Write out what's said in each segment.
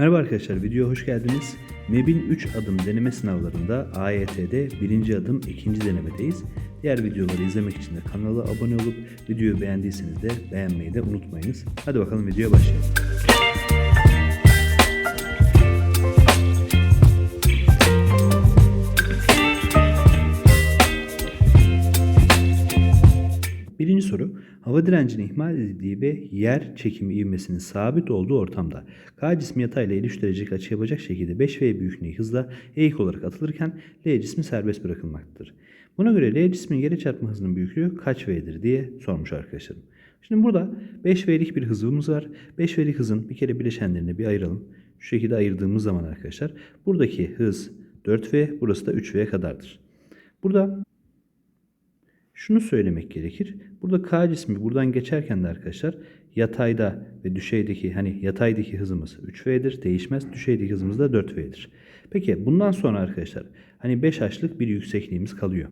Merhaba arkadaşlar, videoya hoş geldiniz. MEB'in 3 adım deneme sınavlarında AYT'de birinci adım ikinci denemedeyiz. Diğer videoları izlemek için de kanala abone olup videoyu beğendiyseniz de beğenmeyi de unutmayınız. Hadi bakalım videoya başlayalım. Hava direncinin ihmal edildiği ve yer çekimi ivmesinin sabit olduğu ortamda K cismi yatayla 53 derecelik açı yapacak şekilde 5V büyüklüğünde hızla eğik olarak atılırken L cismi serbest bırakılmaktadır. Buna göre L cismin yere çarpma hızının büyüklüğü kaç V'dir diye sormuş arkadaşlarım. Şimdi burada 5V'lik bir hızımız var. 5V'lik hızın bir kere bileşenlerini bir ayıralım. Şu şekilde ayırdığımız zaman arkadaşlar buradaki hız 4V, burası da 3V kadardır. Burada şunu söylemek gerekir. Burada K cismi buradan geçerken de arkadaşlar yatayda ve düşeydeki hani yataydaki hızımız 3V'dir değişmez. Düşeydeki hızımız da 4V'dir. Peki bundan sonra arkadaşlar hani 5H'lık bir yüksekliğimiz kalıyor.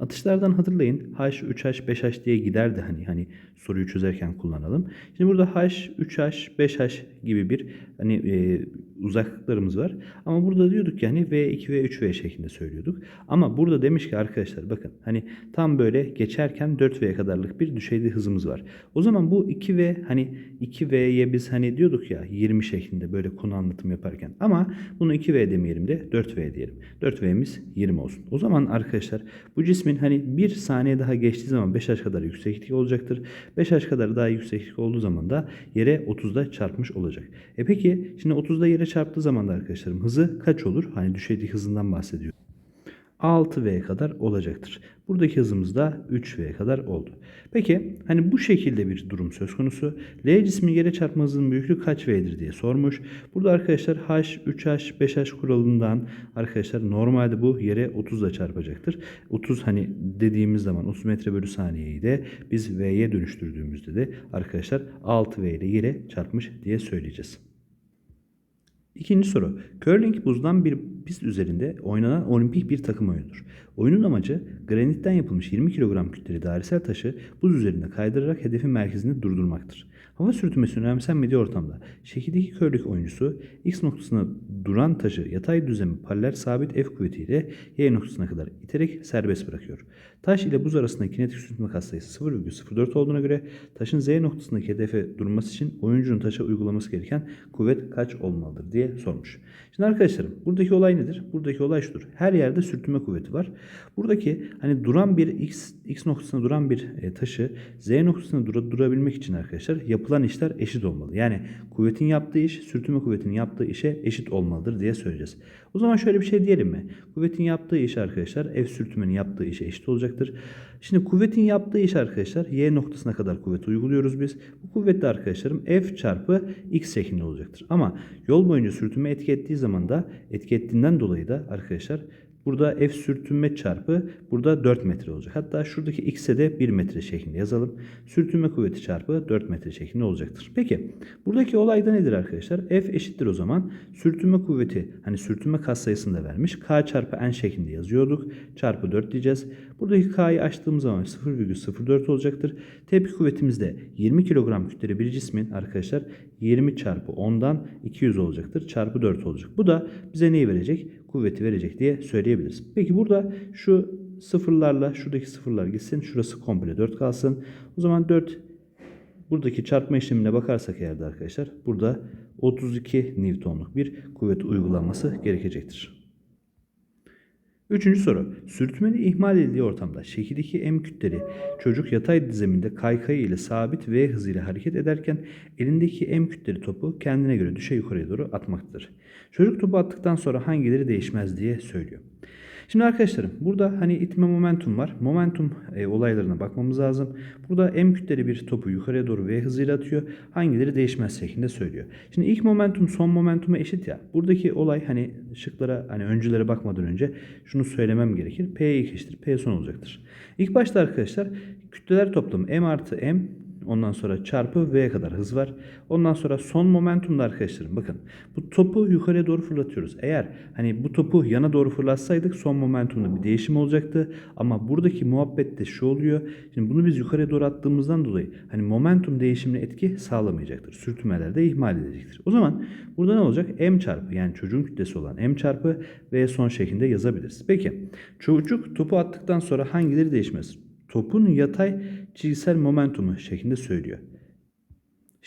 Atışlardan hatırlayın H, 3H, 5H diye giderdi hani hani soruyu çözerken kullanalım. Şimdi burada H, 3H, 5H gibi bir hani e, uzaklıklarımız var. Ama burada diyorduk ki hani V2 ve 3V şeklinde söylüyorduk. Ama burada demiş ki arkadaşlar bakın hani tam böyle geçerken 4V'ye kadarlık bir düşeyli hızımız var. O zaman bu 2V hani 2V'ye biz hani diyorduk ya 20 şeklinde böyle konu anlatım yaparken. Ama bunu 2V demeyelim de 4V diyelim. 4V'miz 20 olsun. O zaman arkadaşlar bu cismin hani bir saniye daha geçtiği zaman 5H kadar yükseklik olacaktır. 5H kadar daha yükseklik olduğu zaman da yere 30'da çarpmış olacak. E peki şimdi 30'da yere çarptığı zaman da arkadaşlarım hızı kaç olur? Hani düşeylik hızından bahsediyor. 6V kadar olacaktır. Buradaki hızımız da 3V kadar oldu. Peki hani bu şekilde bir durum söz konusu. L cismin yere çarpma hızının büyüklüğü kaç V'dir diye sormuş. Burada arkadaşlar H, 3H, 5H kuralından arkadaşlar normalde bu yere 30 ile çarpacaktır. 30 hani dediğimiz zaman 30 metre bölü saniyeyi de biz V'ye dönüştürdüğümüzde de arkadaşlar 6V ile yere çarpmış diye söyleyeceğiz. İkinci soru. Curling buzdan bir pist üzerinde oynanan olimpik bir takım oyunudur. Oyunun amacı granitten yapılmış 20 kilogram kütleli dairesel taşı buz üzerinde kaydırarak hedefin merkezinde durdurmaktır. Hava sürtünmesi önemsenmediği ortamda şekildeki curling oyuncusu X noktasına duran taşı yatay düzlemi paralel sabit F kuvvetiyle Y noktasına kadar iterek serbest bırakıyor. Taş ile buz arasındaki kinetik sürtünme katsayısı 0,04 olduğuna göre taşın Z noktasındaki hedefe durması için oyuncunun taşa uygulaması gereken kuvvet kaç olmalıdır diye sormuş. Şimdi arkadaşlarım buradaki olay nedir? Buradaki olay şudur. Her yerde sürtünme kuvveti var. Buradaki hani duran bir X, X noktasına duran bir e, taşı Z noktasına dura, durabilmek için arkadaşlar yapılan işler eşit olmalı. Yani kuvvetin yaptığı iş sürtünme kuvvetinin yaptığı işe eşit olmalıdır diye söyleyeceğiz. O zaman şöyle bir şey diyelim mi? Kuvvetin yaptığı iş arkadaşlar F sürtünmenin yaptığı işe eşit olacaktır. Şimdi kuvvetin yaptığı iş arkadaşlar Y noktasına kadar kuvvet uyguluyoruz biz. Bu kuvvet de arkadaşlarım F çarpı X şeklinde olacaktır. Ama yol boyunca sürtünme etki ettiği zaman da etki ettiğinden dolayı da arkadaşlar Burada F sürtünme çarpı burada 4 metre olacak. Hatta şuradaki X'e de 1 metre şeklinde yazalım. Sürtünme kuvveti çarpı 4 metre şeklinde olacaktır. Peki buradaki olay da nedir arkadaşlar? F eşittir o zaman. Sürtünme kuvveti hani sürtünme katsayısını da vermiş. K çarpı N şeklinde yazıyorduk. Çarpı 4 diyeceğiz. Buradaki K'yı açtığımız zaman 0,04 olacaktır. Tepki kuvvetimiz de 20 kilogram kütleli bir cismin arkadaşlar 20 çarpı 10'dan 200 olacaktır. Çarpı 4 olacak. Bu da bize neyi verecek? Kuvveti verecek diye söyleyebiliriz. Peki burada şu sıfırlarla şuradaki sıfırlar gitsin. Şurası komple 4 kalsın. O zaman 4 buradaki çarpma işlemine bakarsak eğer de arkadaşlar burada 32 Newton'luk bir kuvvet uygulanması gerekecektir. Üçüncü soru. Sürtünmeli ihmal edildiği ortamda şekildeki M kütleli çocuk yatay dizeminde kaykayı ile sabit V hızıyla hareket ederken elindeki M kütleli topu kendine göre düşe yukarıya doğru atmaktadır. Çocuk topu attıktan sonra hangileri değişmez diye söylüyor. Şimdi arkadaşlarım burada hani itme momentum var. Momentum e, olaylarına bakmamız lazım. Burada M kütleli bir topu yukarıya doğru V hızıyla atıyor. Hangileri değişmez şeklinde söylüyor. Şimdi ilk momentum son momentuma eşit ya. Buradaki olay hani şıklara hani öncülere bakmadan önce şunu söylemem gerekir. P eşittir. P son olacaktır. İlk başta arkadaşlar kütleler toplamı M artı M Ondan sonra çarpı V'ye kadar hız var. Ondan sonra son momentumda arkadaşlarım bakın bu topu yukarıya doğru fırlatıyoruz. Eğer hani bu topu yana doğru fırlatsaydık son momentumda bir değişim olacaktı. Ama buradaki muhabbette şu oluyor. Şimdi bunu biz yukarıya doğru attığımızdan dolayı hani momentum değişimine etki sağlamayacaktır. Sürtünmeler de ihmal edecektir. O zaman burada ne olacak? M çarpı yani çocuğun kütlesi olan M çarpı V son şeklinde yazabiliriz. Peki çocuk topu attıktan sonra hangileri değişmez? Topun yatay çizgisel momentumu şeklinde söylüyor.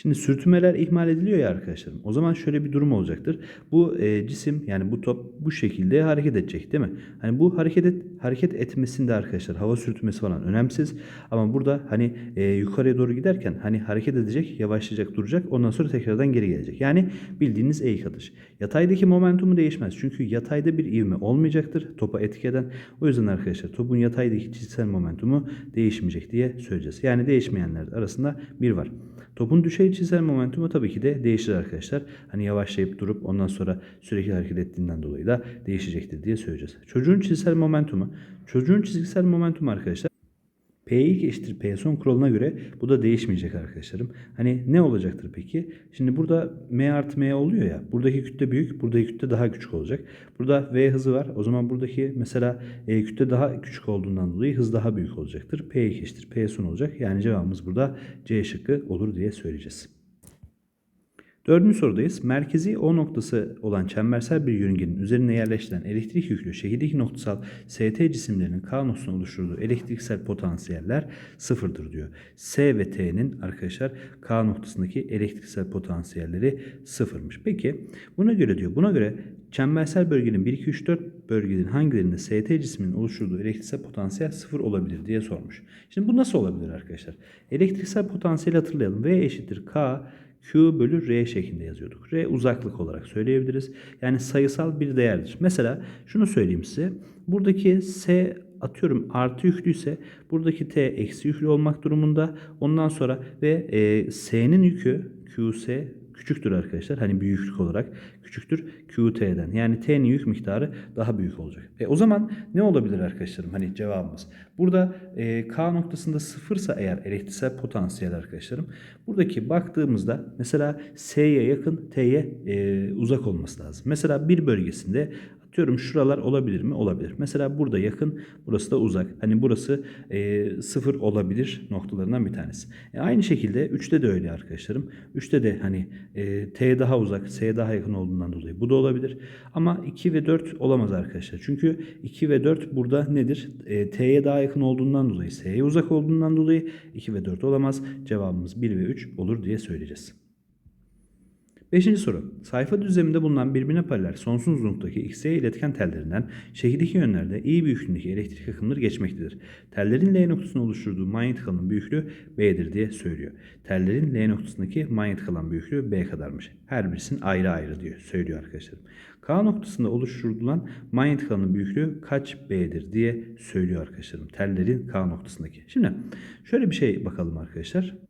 Şimdi sürtünmeler ihmal ediliyor ya arkadaşlarım. O zaman şöyle bir durum olacaktır. Bu e, cisim yani bu top bu şekilde hareket edecek değil mi? Hani bu hareket et, hareket etmesinde arkadaşlar hava sürtünmesi falan önemsiz. Ama burada hani e, yukarıya doğru giderken hani hareket edecek, yavaşlayacak, duracak. Ondan sonra tekrardan geri gelecek. Yani bildiğiniz eğik atış. Yataydaki momentumu değişmez. Çünkü yatayda bir ivme olmayacaktır topa etki eden. O yüzden arkadaşlar topun yataydaki çizgisel momentumu değişmeyecek diye söyleyeceğiz. Yani değişmeyenler arasında bir var. Topun düşey çizgisel momentumu tabii ki de değişir arkadaşlar. Hani yavaşlayıp durup ondan sonra sürekli hareket ettiğinden dolayı da değişecektir diye söyleyeceğiz. Çocuğun çizgisel momentumu. Çocuğun çizgisel momentumu arkadaşlar P ilk eşittir P son kuralına göre bu da değişmeyecek arkadaşlarım. Hani ne olacaktır peki? Şimdi burada M artı M oluyor ya. Buradaki kütle büyük, buradaki kütle daha küçük olacak. Burada V hızı var. O zaman buradaki mesela e, kütle daha küçük olduğundan dolayı hız daha büyük olacaktır. P ilk eşittir P son olacak. Yani cevabımız burada C şıkkı olur diye söyleyeceğiz. Dördüncü sorudayız. Merkezi O noktası olan çembersel bir yörüngenin üzerine yerleştirilen elektrik yüklü şekildeki noktasal ST cisimlerinin K noktasına oluşturduğu elektriksel potansiyeller sıfırdır diyor. S ve T'nin arkadaşlar K noktasındaki elektriksel potansiyelleri sıfırmış. Peki buna göre diyor. Buna göre çembersel bölgenin 1, 2, 3, 4 bölgenin hangilerinde ST cisminin oluşturduğu elektriksel potansiyel sıfır olabilir diye sormuş. Şimdi bu nasıl olabilir arkadaşlar? Elektriksel potansiyeli hatırlayalım. V eşittir K Q bölü R şeklinde yazıyorduk. R uzaklık olarak söyleyebiliriz. Yani sayısal bir değerdir. Mesela şunu söyleyeyim size. Buradaki S atıyorum artı yüklüyse buradaki T eksi yüklü olmak durumunda. Ondan sonra ve e, S'nin yükü QS küçüktür arkadaşlar. Hani büyüklük olarak küçüktür QT'den. Yani T'nin yük miktarı daha büyük olacak. E, o zaman ne olabilir arkadaşlarım? Hani cevabımız. Burada e, K noktasında sıfırsa eğer elektriksel potansiyel arkadaşlarım. Buradaki baktığımızda mesela S'ye yakın T'ye e, uzak olması lazım. Mesela bir bölgesinde Atıyorum şuralar olabilir mi? Olabilir. Mesela burada yakın, burası da uzak. Hani burası e, sıfır olabilir noktalarından bir tanesi. E, aynı şekilde 3'te de öyle arkadaşlarım. 3'te de hani e, T daha uzak, S daha yakın olduğundan dolayı bu da olabilir. Ama 2 ve 4 olamaz arkadaşlar. Çünkü 2 ve 4 burada nedir? E, T'ye daha yakın olduğundan dolayı, S'ye uzak olduğundan dolayı 2 ve 4 olamaz. Cevabımız 1 ve 3 olur diye söyleyeceğiz. Beşinci soru. Sayfa düzleminde bulunan birbirine paralel sonsuz uzunluktaki X-Y iletken tellerinden şekildeki yönlerde iyi büyüklüğündeki elektrik akımları geçmektedir. Tellerin L noktasını oluşturduğu manyetik alanın büyüklüğü B'dir diye söylüyor. Tellerin L noktasındaki manyetik alan büyüklüğü B kadarmış. Her birisinin ayrı ayrı diyor söylüyor arkadaşlarım. K noktasında oluşturulan manyetik alanın büyüklüğü kaç B'dir diye söylüyor arkadaşlarım. Tellerin K noktasındaki. Şimdi şöyle bir şey bakalım arkadaşlar.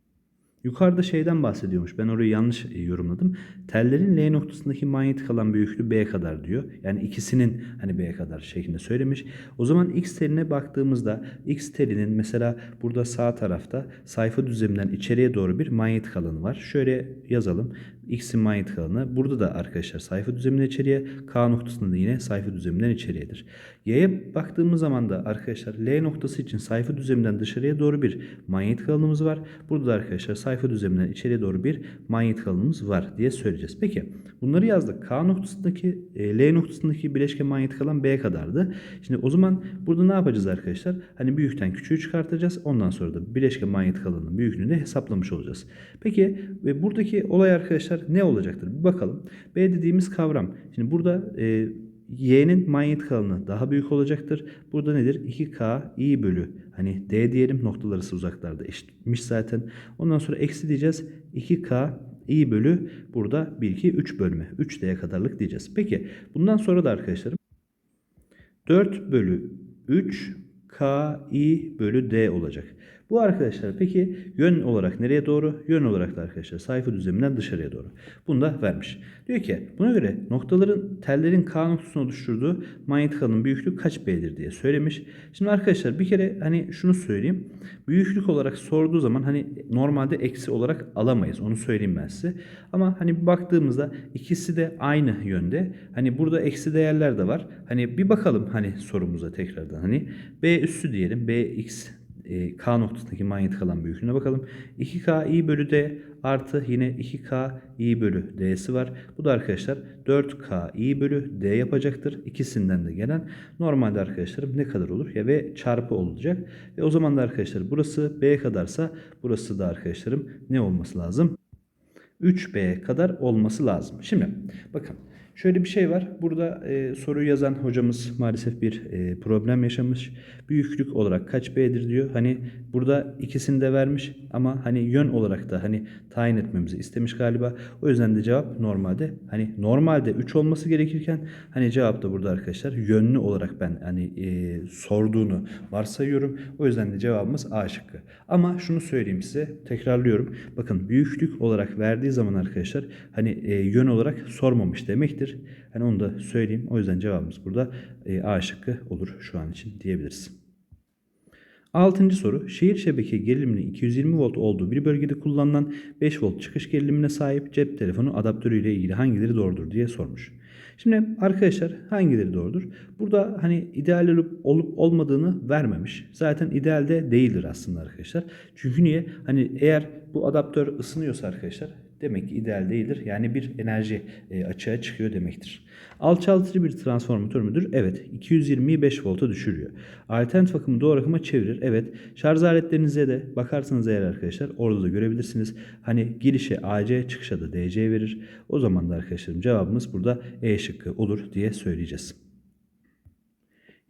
Yukarıda şeyden bahsediyormuş. Ben orayı yanlış e, yorumladım. Tellerin L noktasındaki manyetik alan büyüklüğü B kadar diyor. Yani ikisinin hani B kadar şeklinde söylemiş. O zaman X teline baktığımızda X telinin mesela burada sağ tarafta sayfa düzleminden içeriye doğru bir manyetik alanı var. Şöyle yazalım. X'in manyetik alanı. Burada da arkadaşlar sayfa düzleminden içeriye. K noktasında da yine sayfa düzleminden içeriyedir. Y'ye baktığımız zaman da arkadaşlar L noktası için sayfa düzleminden dışarıya doğru bir manyetik alanımız var. Burada da arkadaşlar sayfa düzleminden içeriye doğru bir manyetik alanımız var diye söyleyeceğiz. Peki bunları yazdık. K noktasındaki e, L noktasındaki bileşke manyetik alan B kadardı. Şimdi o zaman burada ne yapacağız arkadaşlar? Hani büyükten küçüğü çıkartacağız. Ondan sonra da bileşke manyetik alanın büyüklüğünü hesaplamış olacağız. Peki ve buradaki olay arkadaşlar ne olacaktır? Bir bakalım. B dediğimiz kavram. Şimdi burada e, Y'nin manyetik alanı daha büyük olacaktır. Burada nedir? 2K i bölü hani D diyelim noktalar arası uzaklarda eşitmiş zaten. Ondan sonra eksi diyeceğiz. 2K i bölü burada 1 2 3 bölme. 3D'ye kadarlık diyeceğiz. Peki bundan sonra da arkadaşlarım 4 bölü 3 K i bölü D olacak. Bu arkadaşlar peki yön olarak nereye doğru? Yön olarak da arkadaşlar sayfa düzleminden dışarıya doğru. Bunu da vermiş. Diyor ki buna göre noktaların tellerin K noktasını oluşturduğu manyetik alanın büyüklüğü kaç B'dir diye söylemiş. Şimdi arkadaşlar bir kere hani şunu söyleyeyim. Büyüklük olarak sorduğu zaman hani normalde eksi olarak alamayız. Onu söyleyeyim ben size. Ama hani baktığımızda ikisi de aynı yönde. Hani burada eksi değerler de var. Hani bir bakalım hani sorumuza tekrardan. Hani B üssü diyelim. Bx e, K noktasındaki manyetik alan büyüklüğüne bakalım. 2K i bölü D artı yine 2K i bölü D'si var. Bu da arkadaşlar 4K i bölü D yapacaktır. İkisinden de gelen normalde arkadaşlarım ne kadar olur? Ya ve çarpı olacak. Ve o zaman da arkadaşlar burası B kadarsa burası da arkadaşlarım ne olması lazım? 3B kadar olması lazım. Şimdi bakın şöyle bir şey var. Burada e, soruyu yazan hocamız maalesef bir e, problem yaşamış. Büyüklük olarak kaç B'dir diyor. Hani burada ikisini de vermiş ama hani yön olarak da hani tayin etmemizi istemiş galiba. O yüzden de cevap normalde hani normalde 3 olması gerekirken hani cevap da burada arkadaşlar yönlü olarak ben hani e, sorduğunu varsayıyorum. O yüzden de cevabımız A şıkkı. Ama şunu söyleyeyim size tekrarlıyorum. Bakın büyüklük olarak verdiği zaman arkadaşlar hani e, yön olarak sormamış demektir. Hani onu da söyleyeyim. O yüzden cevabımız burada e, A şıkkı olur şu an için diyebiliriz. Altıncı soru. Şehir şebeke geriliminin 220 volt olduğu bir bölgede kullanılan 5 volt çıkış gerilimine sahip cep telefonu adaptörü ile ilgili hangileri doğrudur diye sormuş. Şimdi arkadaşlar hangileri doğrudur? Burada hani ideal olup, olup olmadığını vermemiş. Zaten idealde değildir aslında arkadaşlar. Çünkü niye? Hani eğer bu adaptör ısınıyorsa arkadaşlar demek ki ideal değildir. Yani bir enerji e, açığa çıkıyor demektir. Alçaltıcı bir transformatör müdür? Evet. 220'yi 5 volta düşürüyor. Alternatif akımı doğru akıma çevirir. Evet. Şarj aletlerinize de bakarsanız eğer arkadaşlar orada da görebilirsiniz. Hani girişe AC çıkışa da DC verir. O zaman da arkadaşlarım cevabımız burada E şıkkı olur diye söyleyeceğiz.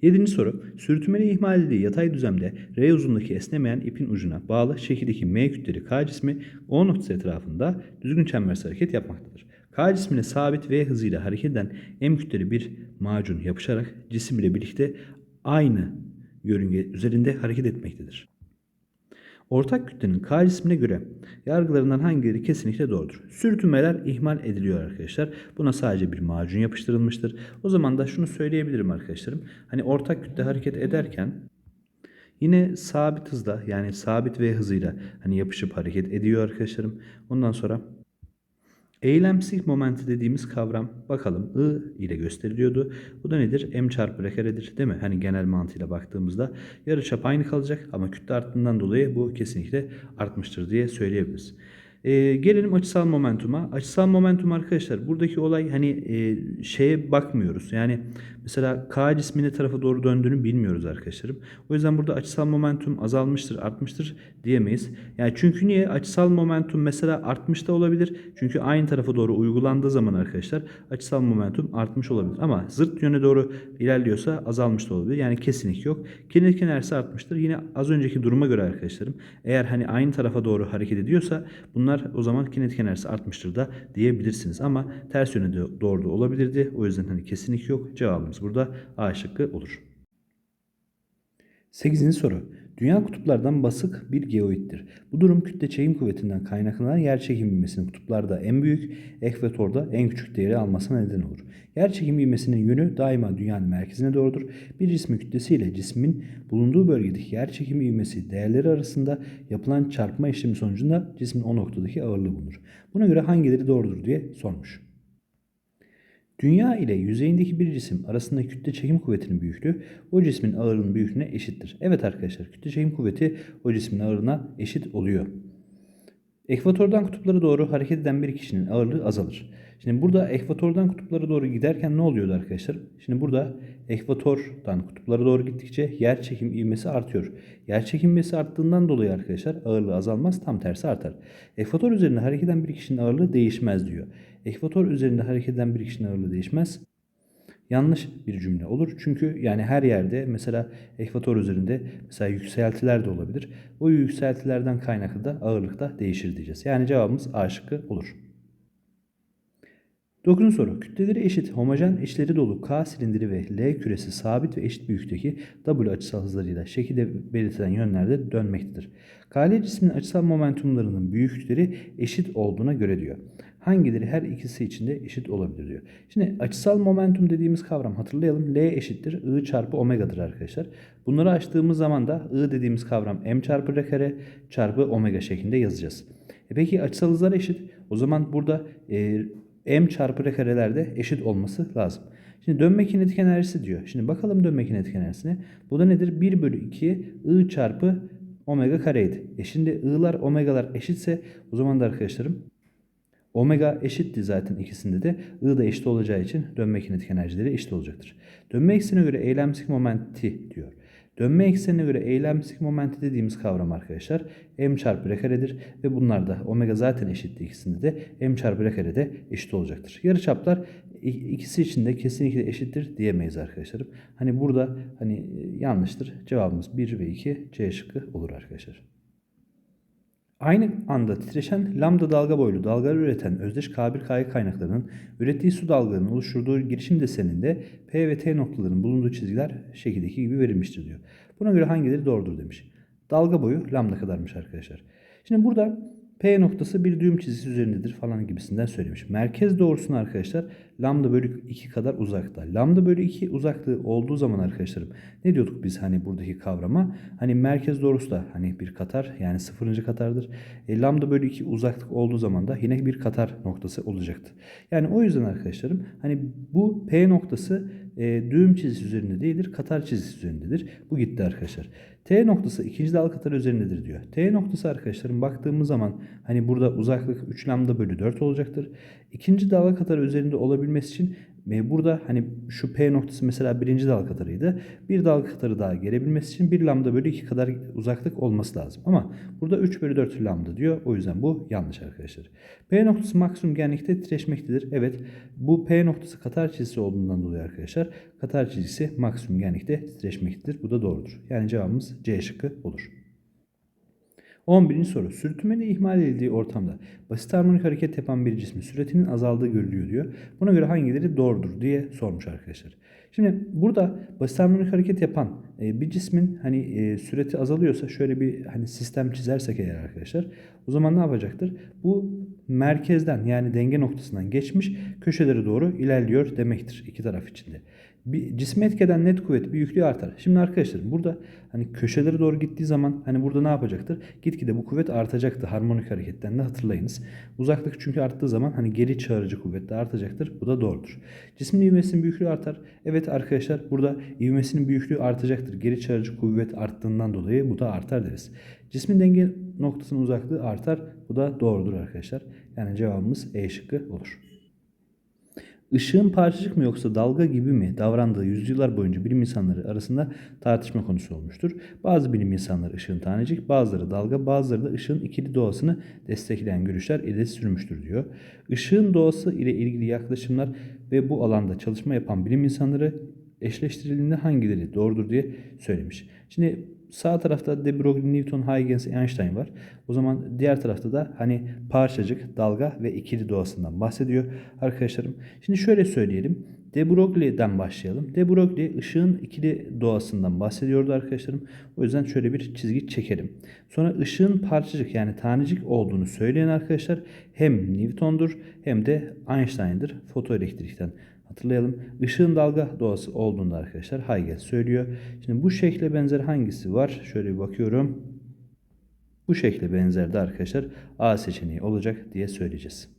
Yedinci soru. Sürtünmeli ihmal edildiği yatay düzlemde R uzunluğundaki esnemeyen ipin ucuna bağlı şekildeki M kütleri K cismi O noktası etrafında düzgün çembersi hareket yapmaktadır. K cismine sabit V hızıyla hareket eden M kütleri bir macun yapışarak cisim ile birlikte aynı yörünge üzerinde hareket etmektedir. Ortak kütlenin K cismine göre yargılarından hangileri kesinlikle doğrudur? Sürtünmeler ihmal ediliyor arkadaşlar. Buna sadece bir macun yapıştırılmıştır. O zaman da şunu söyleyebilirim arkadaşlarım. Hani ortak kütle hareket ederken yine sabit hızda yani sabit V hızıyla hani yapışıp hareket ediyor arkadaşlarım. Ondan sonra Eylemsik momenti dediğimiz kavram bakalım I ile gösteriliyordu. Bu da nedir? M çarpı r karedir değil mi? Hani genel mantığıyla baktığımızda yarıçap aynı kalacak ama kütle arttığından dolayı bu kesinlikle artmıştır diye söyleyebiliriz. E, gelelim açısal momentuma. Açısal momentum arkadaşlar buradaki olay hani e, şeye bakmıyoruz. Yani mesela K cismi ne tarafa doğru döndüğünü bilmiyoruz arkadaşlarım. O yüzden burada açısal momentum azalmıştır, artmıştır diyemeyiz. Yani çünkü niye? Açısal momentum mesela artmış da olabilir. Çünkü aynı tarafa doğru uygulandığı zaman arkadaşlar açısal momentum artmış olabilir. Ama zırt yöne doğru ilerliyorsa azalmış da olabilir. Yani kesinlik yok. Kinetik enerjisi artmıştır. Yine az önceki duruma göre arkadaşlarım eğer hani aynı tarafa doğru hareket ediyorsa bunlar o zaman kinetik enerjisi artmıştır da diyebilirsiniz. Ama ters yöne doğru da olabilirdi. O yüzden hani kesinlik yok. Cevabımız burada A şıkkı olur. 8. soru. Dünya kutuplardan basık bir geoittir. Bu durum kütle çekim kuvvetinden kaynaklanan yer çekim ivmesinin kutuplarda en büyük, ekvatorda en küçük değeri almasına neden olur. Yer çekim ivmesinin yönü daima dünyanın merkezine doğrudur. Bir cismin kütlesi ile cismin bulunduğu bölgedeki yer çekim ivmesi değerleri arasında yapılan çarpma işlemi sonucunda cismin o noktadaki ağırlığı bulunur. Buna göre hangileri doğrudur diye sormuş. Dünya ile yüzeyindeki bir cisim arasındaki kütle çekim kuvvetinin büyüklüğü o cismin ağırlığının büyüklüğüne eşittir. Evet arkadaşlar kütle çekim kuvveti o cismin ağırlığına eşit oluyor. Ekvatordan kutuplara doğru hareket eden bir kişinin ağırlığı azalır. Şimdi burada ekvatordan kutuplara doğru giderken ne oluyordu arkadaşlar? Şimdi burada ekvatordan kutuplara doğru gittikçe yer çekim ivmesi artıyor. Yer çekim ivmesi arttığından dolayı arkadaşlar ağırlığı azalmaz tam tersi artar. Ekvator üzerinde hareket eden bir kişinin ağırlığı değişmez diyor. Ekvator üzerinde hareket eden bir kişinin ağırlığı değişmez. Yanlış bir cümle olur. Çünkü yani her yerde mesela ekvator üzerinde mesela yükseltiler de olabilir. O yükseltilerden kaynaklı da ağırlık da değişir diyeceğiz. Yani cevabımız A şıkkı olur. Dokuzuncu soru. Kütleleri eşit, homojen içleri dolu K silindiri ve L küresi sabit ve eşit büyüklükteki W açısal hızlarıyla şekilde belirtilen yönlerde dönmektedir. KL cisminin açısal momentumlarının büyüklükleri eşit olduğuna göre diyor. Hangileri her ikisi için de eşit olabilir diyor. Şimdi açısal momentum dediğimiz kavram hatırlayalım. L eşittir I çarpı omega'dır arkadaşlar. Bunları açtığımız zaman da I dediğimiz kavram m çarpı r kare çarpı omega şeklinde yazacağız. E peki açısal hızlar eşit. O zaman burada e, m çarpı r karelerde eşit olması lazım. Şimdi dönme kinetik enerjisi diyor. Şimdi bakalım dönme kinetik enerjisine. Bu da nedir? 1 bölü 2 I çarpı omega kareydi. E şimdi I'lar omegalar eşitse o zaman da arkadaşlarım Omega eşitti zaten ikisinde de. I da eşit olacağı için dönme kinetik enerjileri eşit olacaktır. Dönme eksenine göre eylemsik momenti diyor. Dönme eksenine göre eylemsik momenti dediğimiz kavram arkadaşlar m çarpı r karedir ve bunlar da omega zaten eşitti ikisinde de m çarpı r kare de eşit olacaktır. Yarıçaplar ikisi için de kesinlikle eşittir diyemeyiz arkadaşlarım. Hani burada hani yanlıştır. Cevabımız 1 ve 2 C şıkkı olur arkadaşlar. Aynı anda titreşen lambda dalga boylu dalgalar üreten özdeş K1 K2 kaynaklarının ürettiği su dalgalarının oluşturduğu girişim deseninde P ve T noktalarının bulunduğu çizgiler şekildeki gibi verilmiştir diyor. Buna göre hangileri doğrudur demiş. Dalga boyu lambda kadarmış arkadaşlar. Şimdi burada P noktası bir düğüm çizgisi üzerindedir falan gibisinden söylemiş. Merkez doğrusuna arkadaşlar lambda bölü 2 kadar uzakta. Lambda bölü 2 uzaklığı olduğu zaman arkadaşlarım ne diyorduk biz hani buradaki kavrama? Hani merkez doğrusu da hani bir katar yani sıfırıncı katardır. E, lambda bölü 2 uzaklık olduğu zaman da yine bir katar noktası olacaktı. Yani o yüzden arkadaşlarım hani bu P noktası e, düğüm çizgisi üzerinde değildir, katar çizgisi üzerindedir. Bu gitti arkadaşlar. T noktası ikinci dal katar üzerindedir diyor. T noktası arkadaşlarım baktığımız zaman hani burada uzaklık 3 lambda bölü 4 olacaktır. İkinci dalga katar üzerinde olabilmesi için burada hani şu P noktası mesela birinci dalga katarıydı. Bir dalga katarı daha gelebilmesi için 1 lambda bölü 2 kadar uzaklık olması lazım. Ama burada 3 bölü 4 lambda diyor. O yüzden bu yanlış arkadaşlar. P noktası maksimum genlikte titreşmektedir. Evet bu P noktası katar çizgisi olduğundan dolayı arkadaşlar katar çizgisi maksimum genlikte titreşmektedir. Bu da doğrudur. Yani cevabımız C şıkkı olur. 11. soru. Sürtünmenin ihmal edildiği ortamda basit harmonik hareket yapan bir cismin süratinin azaldığı görülüyor diyor. Buna göre hangileri doğrudur diye sormuş arkadaşlar. Şimdi burada basit harmonik hareket yapan e, bir cismin hani e, süreti azalıyorsa şöyle bir hani sistem çizersek eğer arkadaşlar o zaman ne yapacaktır? Bu merkezden yani denge noktasından geçmiş köşelere doğru ilerliyor demektir iki taraf içinde bir cisme etkeden net kuvvet büyüklüğü artar. Şimdi arkadaşlar burada hani köşelere doğru gittiği zaman hani burada ne yapacaktır? Gitgide bu kuvvet artacaktır harmonik hareketten de hatırlayınız. Uzaklık çünkü arttığı zaman hani geri çağırıcı kuvvet de artacaktır. Bu da doğrudur. Cismin ivmesinin büyüklüğü artar. Evet arkadaşlar burada ivmesinin büyüklüğü artacaktır. Geri çağırıcı kuvvet arttığından dolayı bu da artar deriz. Cismin denge noktasının uzaklığı artar. Bu da doğrudur arkadaşlar. Yani cevabımız E şıkkı olur. Işığın parçacık mı yoksa dalga gibi mi davrandığı yüzyıllar boyunca bilim insanları arasında tartışma konusu olmuştur. Bazı bilim insanları ışığın tanecik, bazıları dalga, bazıları da ışığın ikili doğasını destekleyen görüşler ileri sürmüştür diyor. Işığın doğası ile ilgili yaklaşımlar ve bu alanda çalışma yapan bilim insanları eşleştirildiğinde hangileri doğrudur diye söylemiş. Şimdi sağ tarafta de Broglie, Newton, Huygens, Einstein var. O zaman diğer tarafta da hani parçacık, dalga ve ikili doğasından bahsediyor arkadaşlarım. Şimdi şöyle söyleyelim. De Broglie'den başlayalım. De Broglie ışığın ikili doğasından bahsediyordu arkadaşlarım. O yüzden şöyle bir çizgi çekelim. Sonra ışığın parçacık yani tanecik olduğunu söyleyen arkadaşlar hem Newton'dur hem de Einstein'dır fotoelektrikten. Hatırlayalım. Işığın dalga doğası olduğunda arkadaşlar Huygens söylüyor. Şimdi bu şekle benzer hangisi var? Şöyle bir bakıyorum. Bu şekle benzer de arkadaşlar A seçeneği olacak diye söyleyeceğiz.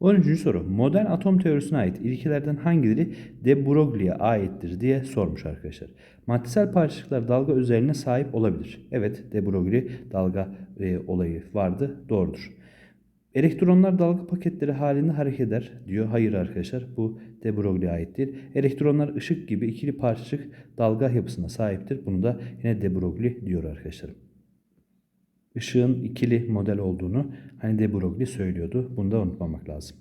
13. soru. Modern atom teorisine ait ilkelerden hangileri de Broglie'ye aittir diye sormuş arkadaşlar. Maddesel parçacıklar dalga özelliğine sahip olabilir. Evet de Broglie dalga e, olayı vardı. Doğrudur. Elektronlar dalga paketleri halinde hareket eder diyor. Hayır arkadaşlar bu de Broglie'ye ait. Elektronlar ışık gibi ikili parçacık dalga yapısına sahiptir. Bunu da yine de Broglie diyor arkadaşlar. Işığın ikili model olduğunu hani de Broglie söylüyordu. Bunu da unutmamak lazım.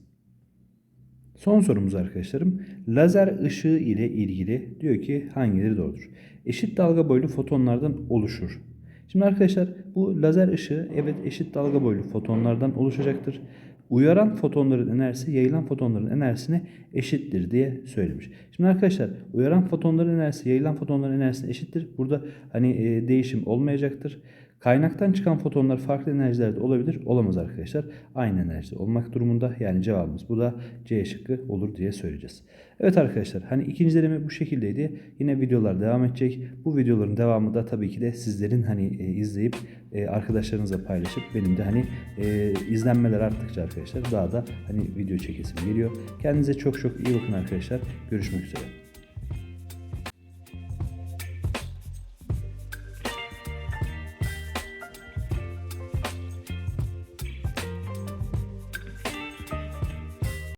Son sorumuz arkadaşlarım. Lazer ışığı ile ilgili diyor ki hangileri doğrudur? Eşit dalga boylu fotonlardan oluşur Şimdi arkadaşlar bu lazer ışığı evet eşit dalga boylu fotonlardan oluşacaktır. uyaran fotonların enerjisi yayılan fotonların enerjisine eşittir diye söylemiş. Şimdi arkadaşlar uyaran fotonların enerjisi yayılan fotonların enerjisine eşittir. Burada hani e, değişim olmayacaktır. Kaynaktan çıkan fotonlar farklı enerjilerde olabilir. Olamaz arkadaşlar. Aynı enerjide olmak durumunda. Yani cevabımız bu da C şıkkı olur diye söyleyeceğiz. Evet arkadaşlar hani ikinci deneme bu şekildeydi. Yine videolar devam edecek. Bu videoların devamı da tabii ki de sizlerin hani e, izleyip e, arkadaşlarınızla paylaşıp benim de hani e, izlenmeler arttıkça arkadaşlar daha da hani video çekesim geliyor. Kendinize çok çok iyi bakın arkadaşlar. Görüşmek üzere.